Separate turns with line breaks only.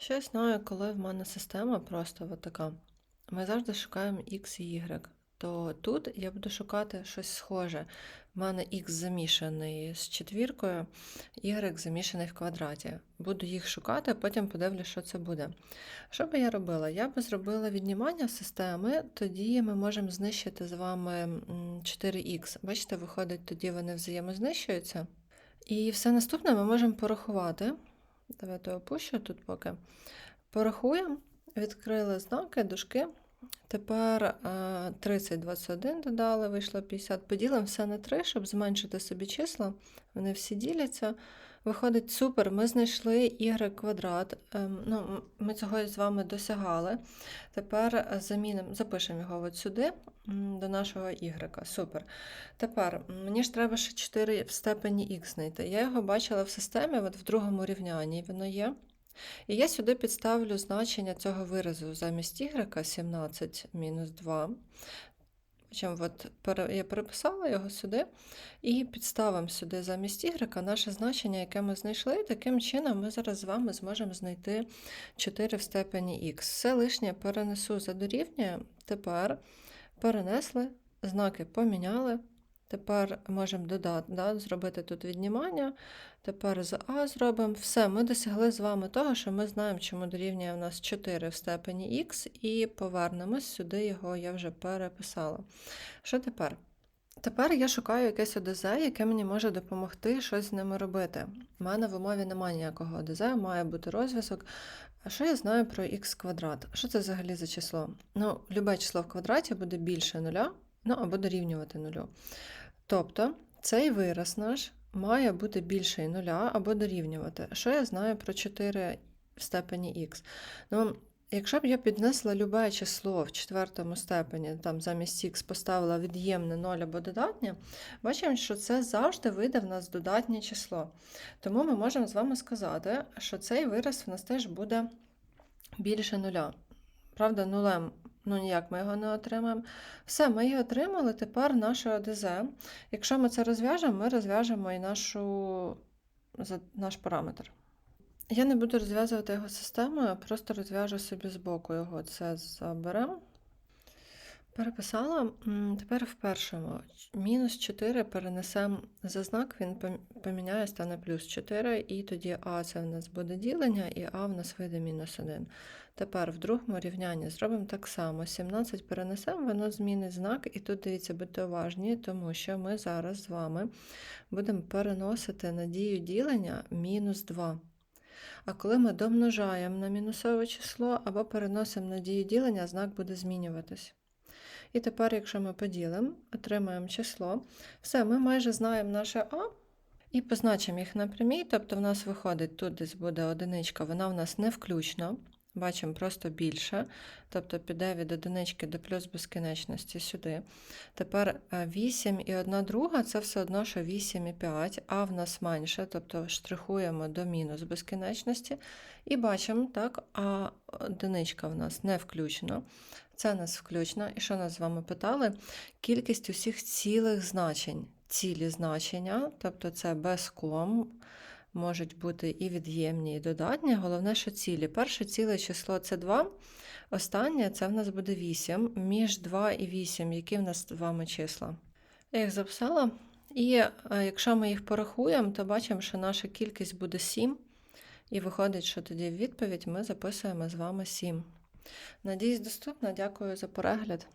Ще я знаю, коли в мене система просто от така. Ми завжди шукаємо X і Y. То тут я буду шукати щось схоже. В мене X замішаний з четвіркою, Y замішаний в квадраті. Буду їх шукати, а потім подивлюсь, що це буде. Що би я робила? Я би зробила віднімання системи, тоді ми можемо знищити з вами 4х. Бачите, виходить, тоді вони взаємознищуються. І все наступне ми можемо порахувати. Давайте опущу тут поки. Порахуємо, відкрили знаки, дужки. Тепер е, 30, 21 додали, вийшло 50. Поділимо все на 3, щоб зменшити собі числа. Вони всі діляться. Виходить супер, ми знайшли y квадрат. Ем, ну, ми цього з вами досягали. Тепер е, замінимо, запишемо його от сюди, до нашого y. Супер. Тепер мені ж треба ще 4 в степені х знайти. Я його бачила в системі, от в другому рівнянні воно є. І я сюди підставлю значення цього виразу замість y 17 мінус 2. Чим от я переписала його сюди і підставимо сюди замість y наше значення, яке ми знайшли. Таким чином ми зараз з вами зможемо знайти 4 в степені х. Все лишнє перенесу за дорівнює. Тепер перенесли, знаки поміняли. Тепер можемо додати, да, зробити тут віднімання. Тепер з А зробимо. Все, ми досягли з вами того, що ми знаємо, чому дорівнює у нас 4 в степені х, і повернемось сюди, його я вже переписала. Що тепер? Тепер я шукаю якесь ОДЗ, яке мені може допомогти щось з ними робити. У мене в умові немає ніякого ОДЗ, має бути розв'язок. А що я знаю про х квадрат? Що це взагалі за число? Ну, любе число в квадраті буде більше нуля, ну або дорівнювати нулю. Тобто цей вираз наш має бути більший нуля або дорівнювати. Що я знаю про 4 в степені х? Ну, якщо б я піднесла любе число в четвертому степені, там замість х поставила від'ємне 0 або додатнє, бачимо, що це завжди вийде в нас додатнє число. Тому ми можемо з вами сказати, що цей вираз в нас теж буде більше нуля. Правда, нулем ну ніяк ми його не отримаємо. Все, ми її отримали. Тепер наше ОДЗ. Якщо ми це розв'яжемо, ми розв'яжемо і нашу, наш параметр. Я не буду розв'язувати його системою, просто розв'яжу собі збоку його. Це заберемо. Переписала. Тепер в першому. Мінус 4 перенесемо за знак, він поміняє, стане плюс 4, і тоді А це в нас буде ділення, і А в нас вийде мінус 1. Тепер в другому рівнянні зробимо так само. 17 перенесемо, воно змінить знак, і тут дивіться, будьте уважні, тому що ми зараз з вами будемо переносити на дію ділення мінус 2. А коли ми домножаємо на мінусове число або переносимо на дію ділення, знак буде змінюватись. І тепер, якщо ми поділимо, отримаємо число, все, ми майже знаємо наше А і позначимо їх на прямій, тобто в нас виходить, тут десь буде одиничка, вона в нас не включна, бачимо просто більше, тобто піде від одинички до плюс безкінечності сюди. Тепер е, 8 і 1 друга це все одно, що 8 і 5, а в нас менше, тобто штрихуємо до мінус безкінечності. І бачимо, так, а одиничка в нас не включена. Це нас включно. І що нас з вами питали? Кількість усіх цілих значень. Цілі значення, тобто це без ком, можуть бути і від'ємні, і додатні. Головне, що цілі. Перше ціле число це 2, останнє це в нас буде 8. Між 2 і 8, які в нас з вами числа. Я їх записала. І е, якщо ми їх порахуємо, то бачимо, що наша кількість буде 7. І виходить, що тоді в відповідь ми записуємо з вами 7. Надіюсь, доступно. Дякую за перегляд.